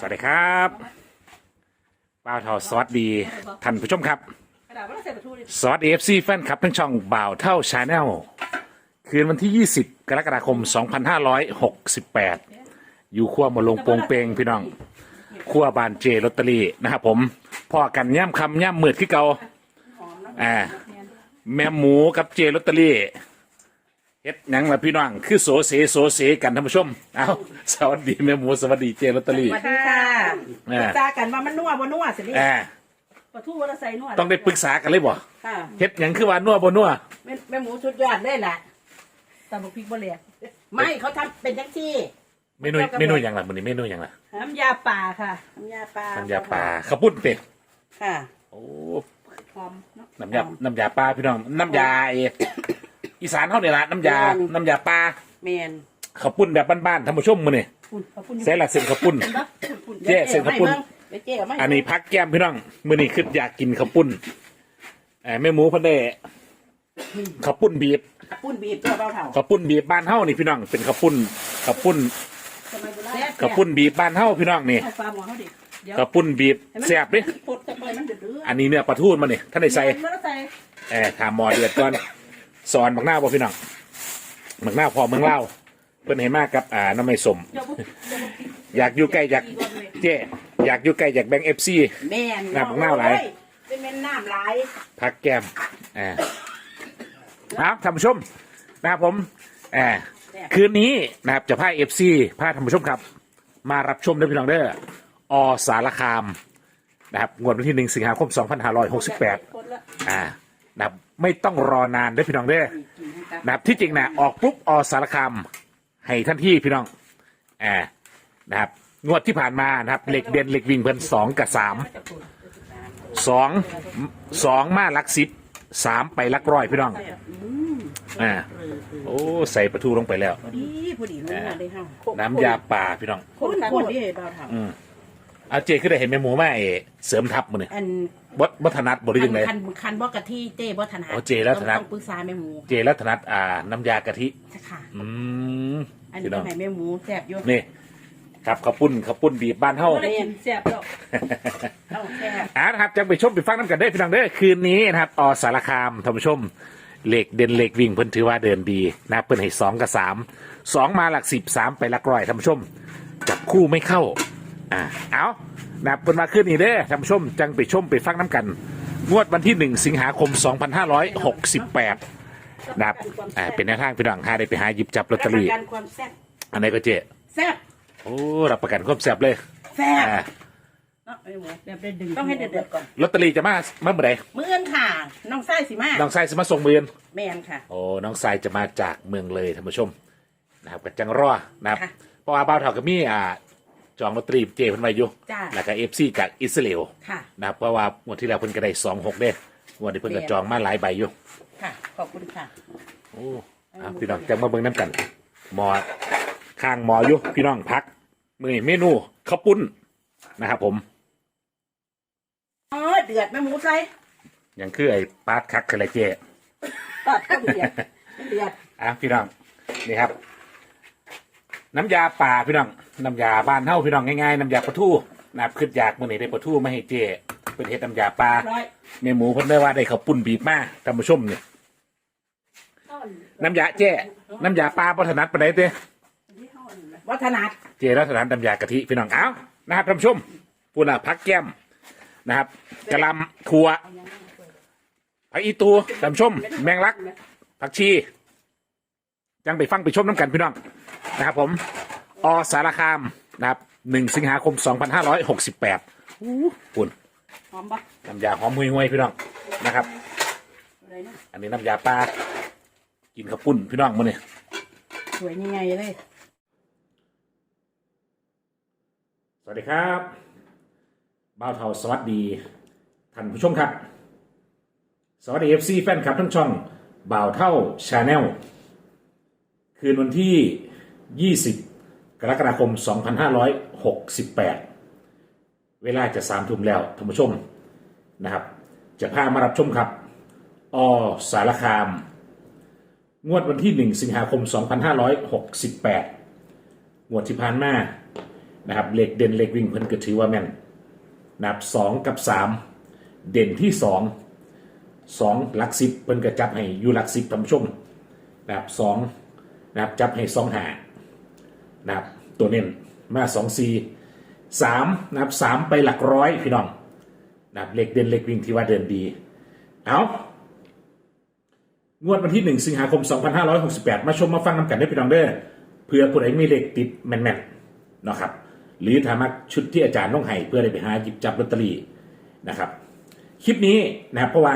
สวัสดีครับป้าวเท่าสวัสดีท่านผู้ชมครับกระดาษว่าเราใส่ประตูดิสวัสดีเอฟซีแฟนคลับทั้งช่องบ่าวเท่าชาแนลคืนวันที่ 20 กรกฎาคม 2568 อยู่ขั้วหมาลงโปงเปงพี่น้องขั้วบานเจลอตเตอรี่นะครับผมพ่อกันย่ำคำย่ำมืดขึ้นเก่าอ่าแม่หมูกับเจลอตเตอรี่ เฮ็ดหยังล่ะพี่น้องคือโสเสโสเสกันท่านผู้ชม เอาสวัสดีแม่หมูสวัสดีเจลอตเตอรี่ สวัสดีค่ะอ่า ปรึกษากันว่ามันนัวบ่นัวสินี่อ่าประตูว่าเราใส่นัวต้องได้ปรึกษากันเลยบ่ค่ะเฮ็ดหยังคือว่านัวบ่นัวแม่แม่หมูสุดยอดเลยแหละตำบักพริกบ่เหลียกไม่เขาทำเป็นจังซี่เมนูเมนูหยังล่ะมื้อนี้เมนูหยังล่ะน้ำยาป่าค่ะ น้ำยาป่าน้ำยาปลาข้าวปุ้นเป็ดค่ะโอ้หอมเนาะน้ำยาน้ำยาปลาพี่น้องน้ำยาไอ้ อีสานเฮานี่ล่ะน้ำยาน้ำยาปลาเมนข้าวปุ้นแบบบ้านๆท่านผู้ชมมื้อนี้ปุ่นขอบคุณใส่ละเส้นข้าวปุ้นเจ๊เส้นข้าวปุ้นเดี๋ยวเจ๊เอาไม่อันนี้พักแก้มพี่น้องมื้อนี้คืออยากกินข้าวปุ้นเอ่อแม่หมูเพิ่นได้ข้าวปุ้นบีบปุ้นบีบตัวเบาเท่าข้าวปุ้นบีบบ้านเฮานี่พี่น้องเป็นข้าวปุ้นข้าวปุ้นสมัยโบราณข้าวปุ้นบีบบ้านเฮาพี่น้องนี่เอาปลาหมอเขาดิเดี๋ยวข้าวปุ้นบีบแซ่บเด้ปดจะไปมันเดือดเดือดอันนี้เนื้อปลาทูมันนี่ท่านได้ใส่ มันใส่เออถามหมอเดือดก่อน สอนบักหน้าบ่พี่น้องบักหน้าพอเมืองเล่าวเพิ่นเห็นมากกับอ่าน้ำไม่สม เดี๋ยวบ่เดี๋ยวบ่อยากอยู่ใกล้อยากเจ๊อยากอยู่ใกล้อยากแบ่งเอฟซี แม่นน้ำของน้ำหลายเป็นแม่นน้ำหลายพักแก้มอ่าครับท่านผู้ชมนะครับผมอ่าคืนนี้นะครับจะพาเอฟซีพาท่านผู้ชมครับ มารับชมด้วยพี่น้องเด้ออสารคามนะครับงวดวันที่หนึ่งสิงหาคม2568อ่านะ ครับไม่ต้องรอนานเด้อพี่น้องเด้อนะครับที่จริงนะออกปุ๊บอสารคามให้ท่านที่พี่น้องอ่านะครับงวดที่ผ่านมานะครับเหล็กเด่นเหล็กวิ่งเพิ่นสองกับสามสองสองมาลักสิบสามไปลักร้อยพี่น้องอ่าโอ้ใส่ประตูลงไปแล้วดีพอดีเลยนะได้ห้าน้ำยาป่าพี่น้อง คนคนที่เราทอืมเอาเจคือได้เห็นแม่หมูแม่เสริมทับมันเนี่ยำอันวัดวัฒนัดบริยังไงคันคันบ่กะทิเต้บ่ถนัดอ๋อเจ้แล้วถนัดต้องปรึกษาแม่หมู เจรัตนัดอ่าน้ำยากะทิค่ะอืมอันนี้พี่น้ก็องให้แม่หมูแซ่บอยู่นี่ครับข้าวปุ้นข้าวปุ้นบีบบ้านเฮาได้กินแซ่บแล้วต้องแซ่บอ่านะครับจังไปชมไปฟังน้ำกันได้อพี่น้องเด้อคืนนี้นะครับอสารคามท่านผู้ชมเหล็กเด่นเหล็กวิ่งเพิ่นถือว่าเดินดีนะครับเพิ่นให้สองกับสามสองมาหลักสิบสามไปหลักร้อยท่านผู้ชมจับคู่ไม่เข้า อ่าเอานะครับเพิ่นมาคืนนี้เด้อท่านผู้ชมจังไปชมไปฟังน้ำกัน งวดวันที่หนึ่งสิงหาคม 2568นะครับอ่าเป็นแนวทางพี่น้องหาได้ไปหาหยิบจับลอตเตอรี่ประกันความแซ่บอันไหนก็เจ๊แซ่บโอ้รับประกันความแซ่บเลยแซ่บอ่าเนาะแม่หมูแบบได้ดึงต้องให้เดือดๆก่อนลอตเตอรี่จะมาเมื่อไหร่มื้ออื่นค่ะน้องไส้สิมาน้องทรายจะมาส่งเมือน แม่นค่ะ โอ้น้องทรายจะมาจากเมืองเลยท่านผู้ชมนะครับกับจังรอนะครับค่ะ เพราะว่าบ้าวเท่ากับมีอ่า จองลอตเตอรี่เจเพิ่นไว้อยู่จ้าแล้วก็เอฟซีกับอิสราเอลค่ะ นะครับเพราะว่างวดที่แล้วเพิ่นก็ได้สองหกเด้งวดนี้เพิ่นก็แม่จองมาหลายใบอยู่ค่ะ ขอบคุณค่ะ โอ้อะพี่น้องจังมาเบิ่งน้ำกันหมอข้างหมออยู่พี่น้องพักมือนี้เมนูข้าวปุ้นนะครับผมอ๋อเดือดแม่หมูใส่ยังคือไอ้ปาดคักคืออะไรเจตัดก็เดือด เดือด อะพี่น้องนี่ครับ น้ำยาป่าพี่น้อง น้ำยาบ้านเฮาพี่น้องง่ายๆน้ำยาปลาทูนะครับขึ้นอยากมื่อนี้ได้ปลาทูมาให้เจเป็นเฮ็ดน้ำยาปลาร้อยเมหมูเพิ่นได้ว่าได้ข้าวปุ้นบีบมาท่านผู้ชมเนี่ยน้ำยาเจน้ำยาปลาพัฒนัดปานใดเต้วัฒนัดเจรัตนัดน้ำยากะทิพี่น้องเอ้านะครับท่านผู้ชมปูน่ะพักแก้มนะครับกะหลำถั่วผักอีตูท่านผู้ชม แมงลักผักชีจังไปฟังไปชมน้ำกันพี่น้องนะครับผม อสารคามนะครับหนึ่งสิงหาคมสองพันห้าร้อยหกสิบแปดปุ่นหอมปะน้ำยาหอมห่วยๆพี่น้องนะครับ อะไรนะอันนี้น้ำยาปลากินข้าวปุ้นพี่น้องมาเนี่ยสวยยังไงเลย สวัสดีครับบ้าวเทาสวัสดีท่านผู้ชมครับ สวัสดีเอฟซีแฟนคลับทั้งช่องบ่าวเท่าชาแนลคืนวันที่ 20 กรกฎาคม 2568 เวลาจะสามทุ่มแล้วท่านผู้ชมนะครับ จะพามารับชมครับอสารคาม งวดวันที่ 1 สิงหาคม 2568 งวดที่ผ่านมานะครับเลขเด่นเลขวิ่งเพิ่นก็ถือว่าแม่นนับสองกับสามเด่นที่สองสองหลักสิบเพิ่นก็จับให้อยู่หลักสิบท่านผู้ชมนะครับสองนะครับจับให้สองหา นะครับตัวเน้นมาสองสี่สามนะครับสามไปหลักร้อยพี่น้องนะครับเลขเด่นเลขวิ่งที่ว่าเดินดี เอางวดวันที่1สิงหาคม 2568 มาชมมาฟังนำกันได้พี่น้องเด้อเพื่อผู้ใดมีเลขติดแม่นๆเนาะครับหรือถามักชุดที่อาจารย์ต้องให้เพื่อได้ไปหาหยิบจับลอตเตอรี่นะครับคลิปนี้นะครับเพราะว่า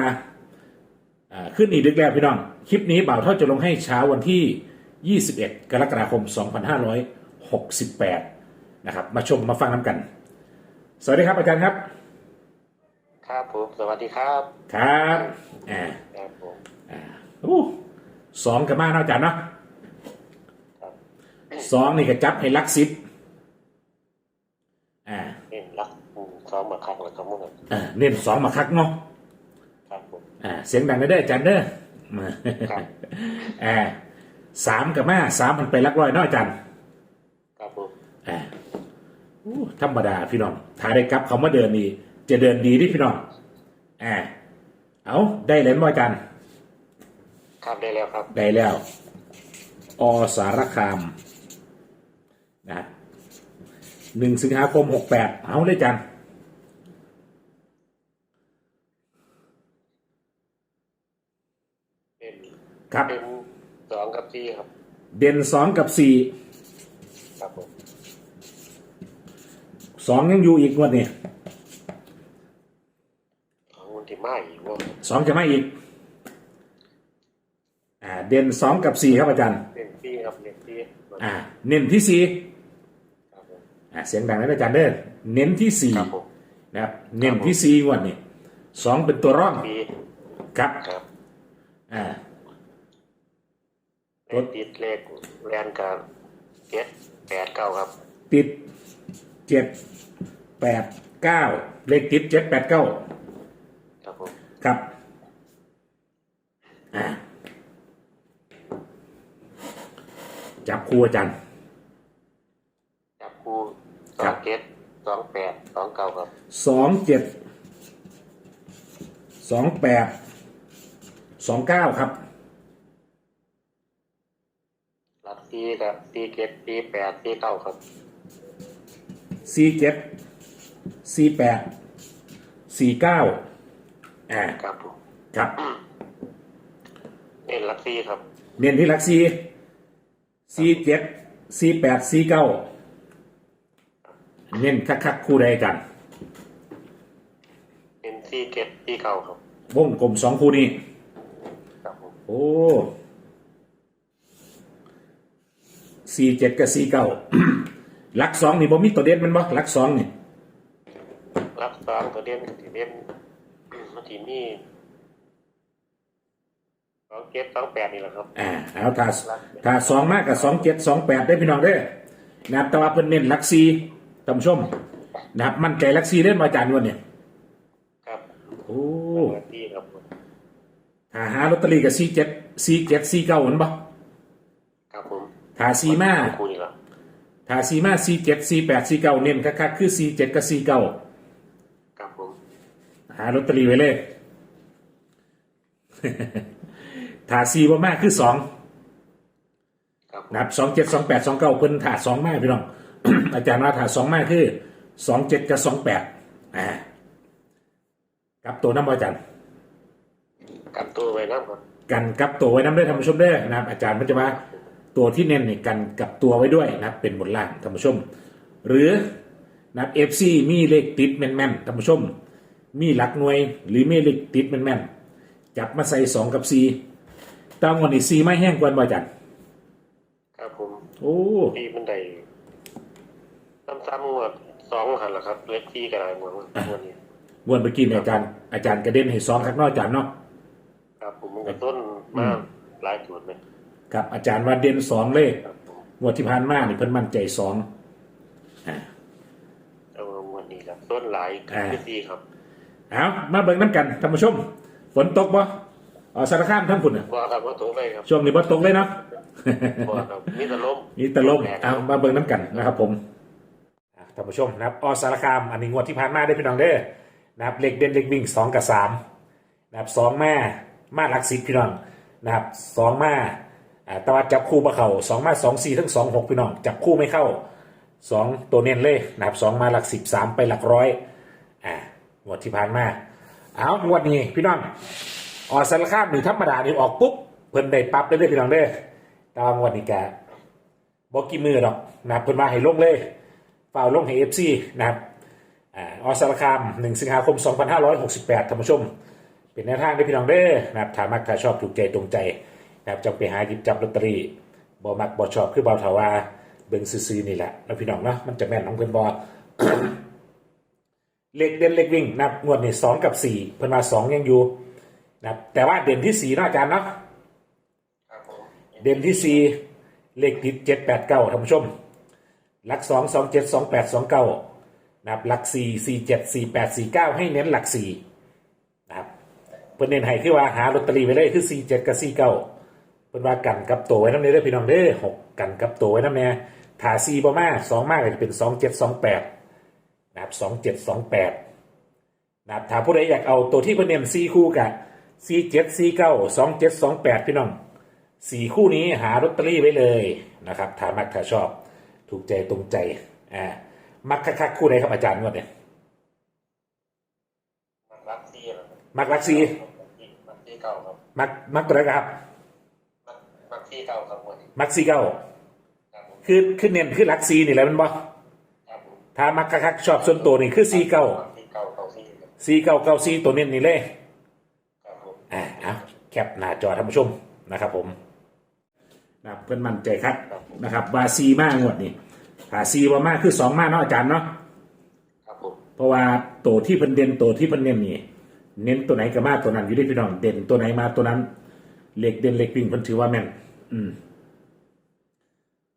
ขึ้นอีกดึกแล้วพี่น้อง คลิปนี้บ่าวเท่าจะลงให้เช้าวันที่ 21 กรกฎาคม 2568 นะครับ มาชมมาฟังน้ำกัน สวัสดีครับอาจารย์ครับ ครับผม สวัสดีครับ ครับอ่าครับผมโอ้สองกับมาเนาะอาจารย์เนาะครับสองนี่ก็จับให้ลักซิบอ่าเล่นรักอืมซ้อมมาคักแล้วครับมึงอะอ่าเน้นสองมาคักเนาะครับผมอ่าเสียงดังได้เด้ออาจารย์เด้อมาครับอ่าสามกับมาสามมันไปลักร้อยเนาะอาจารย์ครับผมอ่า อู้ธรรมดาพี่น้องถ้าได้กลับเขามาเดินนี่จะเดินดีที่พี่น้องอ่าเอาได้แล้วมั้ยอาจารย์ครับได้แล้วครับ ได้แล้ว อสารคามนะหนึ่งสิงหาคมหกแปดเอาเลยจันเป็นครับเป็นสองกับสี่ครับ เด่นสองกับสี่ ครับผม สองยังอยู่อีกงวดนี่ของมันที่มาอีกว่าสองจะไม่อีก อ่า เด่นสองกับสี่ครับอาจารย์เล่นสี่ครับเล่นสี่อ่า เน้นที่สี่ครับผมอ่าเสียงดังนะอาจารย์เด้อเน้นที่สี่ครับผมนะครับ เน้นที่สี่งวดนี่สองเป็นตัวร่องปีครับครับ อ่าเลขติดเลขแรนกับเจ็ดแปดเก้าครับ ติด เจ็ดแปดเก้าเลขติดเจ็ดแปดเก้าครับผมครับอ่าจับคู่อาจารย์ จับคู่สครัอบงเจ็ดสองแปดสองเก้าครับสองเจ็ดสองแปดสองเก้าครับหลักสี่กับสี่เจ็ดสี่แปดสี่เก้าครับ สี่เจ็ดสี่แปดสี่เก้าอ่าครับผมครับเล่นหลักสี่ครับ เน้นที่หลักสี่สี่เจ็ดสี่แปดสี่เก้าเน้นคักๆคู่ใดอาจารย์เป็นสี่เจ็ดสี่เก้าครับวงกลมสองคู่นี้ครับผมโอ้สี่เจ็ดกับสี่เก้าห ลักสองนี่บ่มีตัวเด่นแมันบ่หลักสองนี่รับสองก็เด่นก็สิเด่นมันทีนี่สองเจ็ดสองแปดนี่แหละครับ อ่าเอาถ้าถ้าสองมากกับสองเจ็ดสองแปดได้พี่น้องเด้อนะครับแต่ว่าเพิ่นเน้นหลักสี่ท่านผู้ชมนะครับมั่นใจหลักสี่เล่นมาอาจารย์วันเนี่ยครับโอ้เปิดที่ครับผมถ้าหาลอตเตอรี่กับสี่เจ็ดสี่เจ็ดสี่เก้าเหมือนบ่ครับผมถ้าสี่มาคู่นี่แหละ ถ้าสี่มาสี่เจ็ดสี่แปดสี่เก้าเน้นคักๆคือสี่เจ็ดกับสี่เก้าครับผมหาลอตเตอรี่ไว้เลยถ้าสี่บ่มากคือสองครับผมนะครับสองเจ็ดสองแปดสองเก้าเพิ่นถาสองมากพี่น้อง อาจารย์ว่าถาสองมากคือสองเจ็ดกับสองแปดอ่ากับตัวน้ำบ่อาจารย์กลับตัวไว้นะครับกันกับตัวไว้น้ำได้อท่านผู้ชมเด้อนะครับอาจารย์มันจะว่า ตัวที่เน้นนี่กันกับตัวไว้ด้วยนะครับเป็นบนล่างท่านผู้ชม หรือนะครับเอฟซีมีเลขติดแม่นๆท่านผู้ชม มีหลักหน่วยหรือมีเลขติดแม่นๆจับมาใส่สองกับสี่ตามวันนี้สี่ไม่แห้งกว่าบ่อาจารย์ครับผมโอ้ที่มันได้ซ้ำๆงวดสองหันละครับเล็กที่กระไรหมดวันนี้งวดเมื่อกี้เนี่ยอาจารย์อาจารย์กระเด็นให้สองครับเนอกอาจารย์เนาะครับผมมันกระต้นมาหลายจุดเลย ครับอาจารย์ว่าเด่นสองเลขครับผมงวดที่ผ่านมานี่เพิ่นมั่นใจสองอ่าเอาวันนี้ครับต้นหลายอ่าขึ้นดีครับเอามาเบิ่งน้ำกันท่านผู้ชม ฝนตกบ่อ๋อสารคามทั้งพุ่นน่ะว่าครับว่าตัวไปครับช่วงนี้บ่ตกเลยเนาะว่าครับมีแต่ลมมีแต่ลมเอามาเบิ่งน้ำกันนะครับ ผมอะท่านผู้ชมนะครับอสารคามอันนี้งวดที่ผ่านมาได้อพี่น้องเด้อนะครับเลขเด่นเลขวิ่งสองกับสามนะครับสองแม่มาหลักสิบพี่น้องนะครับสองมา อ่าตะวันจับคู่มาเข่าสองมาสองสี่ทั้งสองหกพี่น้องจับคู่ไม่เข้าสองตัวเน้นเลยนะครับสองมาหลักสิบสามไปหลักร้อยอ่างวดที่ผ่านมาเอางวดนี้พี่น้องออสารคามหนึ่งธรรมดานี่ออกปุ๊บเพิ่นได้ปั๊บเลยเด้อพี่น้องเด้อตามงวดนี้แกบอกกี่มือดอกนะครับเพิ่นมาให้ลงเลยฝ่าลงให้เอฟซีนะครับออสารคาม1สิงหาคม 2568ท่านผู้ชม เป็นแนวทางได้พี่น้องเด้อนะครับถามักถ้าชอบถูกใจตรงใจ นะครับจงไปหาหยิบจับลอตเตอรี่บ่มักบ่ชอบคือเบาเถาว่าเบิ่งซื่อๆนี่แหละแล้วพี่น้องเนาะมันจะแม่นของเพิ่นบ่เลขเด่นเลขวิ่งนะครับงวดนี้สองกับสี่เพิ่นมาสองยังอยู่นะครับแต่ว่าเด่นที่สี่เนาะอาจารย์เนาะครับผมเด่นที่สี่เลขติดเจ็ดแปดเก้าท่านผู้ชมหลักสองสองเจ็ดสองแปดสองเก้านะครับหลักสี่สี่เจ็ดสี่แปดสี่เก้าให้เน้นหลักสี่นะครับเพิ่นเน้นให้คือว่าหาลอตเตอรี่ไว้เลยคือสี่เจ็ดกับสี่เก้า เพิ่นว่ากันกับตัวไว้น้ำเนยเด้อพี่น้องเด้อหกกันกับตัวไว้น้ำเนยถาสี่ประมาสองมากก็จะเป็นสองเจ็ดสองแปดนะครับสองเจ็ดสองแปดนะครับถ้าผู้ใดอยากเอาตัวที่เพิ่นเน้นสี่คู่กับสี่เจ็ดสี่เก้าสองเจ็ดสองแปดพี่น้องสี่คู่นี้หาลอตเตอรี่ไว้เลยนะครับถ้ามักถ้าชอบถูกใจตรงใจอ่ามักคักๆคู่ใดครับอาจารย์งวดเนี่ยมันรักซี่นะครับมักรักซีมักซี่เก่าครับมักมักตัวไหนครับมักมัก ซี่เก่าครับวันนี้มักซีเก้าครับผมคือคือเน้นคือรักซีนี่แหละมันบ่ครับผมถ้ามักคักๆชอบส่วนตัวนี่คือซีเก้ามักซี่เก่าเก่าซี่ครับซีเก้าเก้าซีตัวเน้นนี่เลย ครับผม อ่าเอาแคปหน้าจอท่านผู้ชมนะครับผมนะครับเพื่อนมั่นใจครับนะครับว่าซีมากงวดนี่ถ้าซีว่ามากคือสองมากเนาะอาจารย์เนาะครับผมเพราะว่าตัวที่เพิ่นเด่นตัวที่เพิ่นเน้นนี่เน้นตัวไหนก็มาตัวนั้นอยู่ที่พี่น้องเด่นตัวไหนมาตัวนั้นเหล็กเด่นเหล็กวิ่งเพิ่นถือว่าแม่น อืม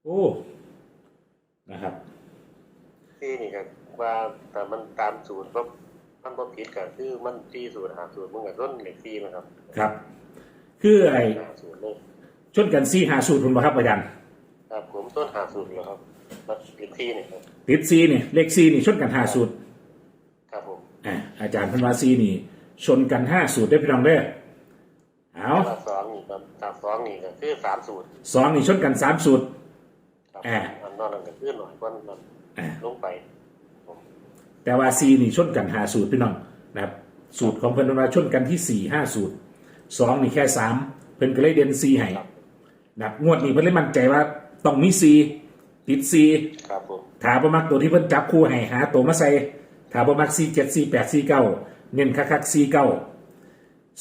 โอ้ นะครับซี่นี่ก็ว่าแต่มันตามสูตรก็มันบ่ผิดก็คือมันซี่สูตรหาสูตรมันก็ต้นเหล็กซี่นะครับ ครับ คือไอ้หาสูตรเลยชนกันซีหาสูตรคุณบ่ครับอาจารย์ครับผมต้นหาสูตรเหรอครับมันเหล็กซี่นี่ครับติดซีนี่เลขซีนี่ชนกันห้าสูตรครับผมอ่าอาจารย์เพันวาซีนี่ ชนกันห้าสูตรได้อพี่น้องเด้อเอาตาสองนี่ ครับตาสองนี่ก็คือสามสูตรสองนี่ชนกันสามสูตร ครับอ่า อันนอกนั้นก็คือหน่อยกว่านั้นอ่า ลงไปแต่ว่าซีนี่ชนกันหาสูตรพี่น้องนะครับสูตรของเพิ่นว่าชนกันที่สี่ห้าสูตรสองนี่แค่สามเพิ่นก็เลยเด่นซีให้ครับนะครับงวดนี้เพิ่นเลยมั่นใจว่าต้องมีซีติดซีครับผมถาบ่มักตัวที่เพิ่นจับคู่ให้หาตัวมาใส่ถาบ่มักซีเจ็ดซีแปดซีเก้าเน้นคักๆซีเก้า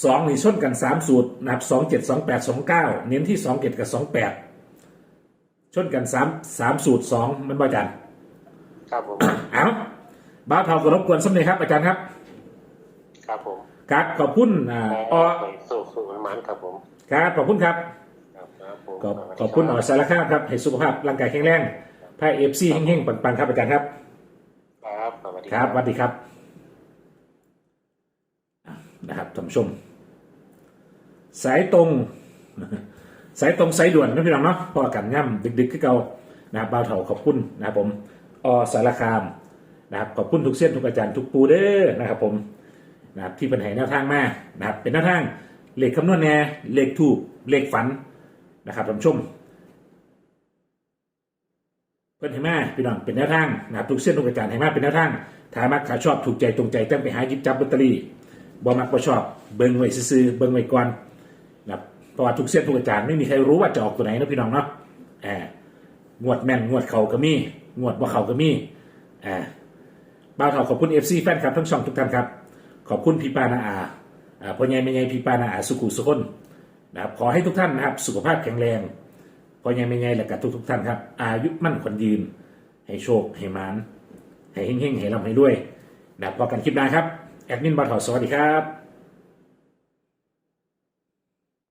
สองนี่ชนกันสามสูตรนะครับสองเจ็ดสองแปดสองเก้าเน้นที่สองเจ็ดกับสองแปดชนกันสามสามสูตรสองมันบ่อาจารย์ครับผม เอาบ้าวเท่ากรบกวนสำเร็จครับอาจารย์ครับครับผมครับขอบคุณอ่าอไปสู่สู่มันครับผมครับขอบคุณครับครับครับผมขอบขอบคุณอสารคามครับให้สุขภาพร่างกายแข็งแรงไพ่เอฟซีเฮงๆปังๆครับอาจารย์ครับ ครับสวัสดีครับสวัสดีครับอะนะครับท่านผู้ชม สายตรง สายตรงสายด่วนนะพี่น้องเนาะพอกันย่ำดึกๆขึ้นเก่านะครับบ่าวเถาขอบคุณนะครับผมอสารคามนะครับขอบคุณทุกเส้นทุกอาจารย์ทุกปูเด้อนะครับผมนะครับที่เป็นให้แนวทางมานะครับเป็นแนวทางเลขคำนวณแน่เลขถูกเลขฝันนะครับท่านผู้ชมเพิ่อนให้มาพี่น้องเป็นแนวทางนะครับทุกเส้นทุกอาจารย์ให้มาเป็นแนวทางถ้ามักถ้าชอบถูกใจตรงใจต้องไปหาหยิบจับลอตเตอรี่บ่มักบ่ชอบเบิ่งไว้ซื่อเบิ่งไว้ก่อน นะครับเพราะว่าทุกเส้นทุกอาจารย์ไม่มีใครรู้ว่าจะออกตัวไหนนะพี่น้องเนาะแอบงวดแม่นงวดเขาก็มีงวดบ่เขาก็มีแอบบ่าเฒ่าขอบคุณ FC แฟนคลับทั้งช่องทุกท่านครับ ขอบคุณพี่ปานาอาอ่าพ่อใหญ่แม่ใหญ่พี่ปานาอาสุขุสุคนนะครับขอให้ทุกท่านนะครับสุขภาพแข็งแรงพอยังไม่ไงและกับทุกทุกท่านครับ อายุมั่นขวัญยืน ให้โชคให้มานให้เฮงๆให้ร่ำให้ด้วยนะครับพอกันคลิปหน้าครับ แอดมินบาร์ทอสวัสดีครับ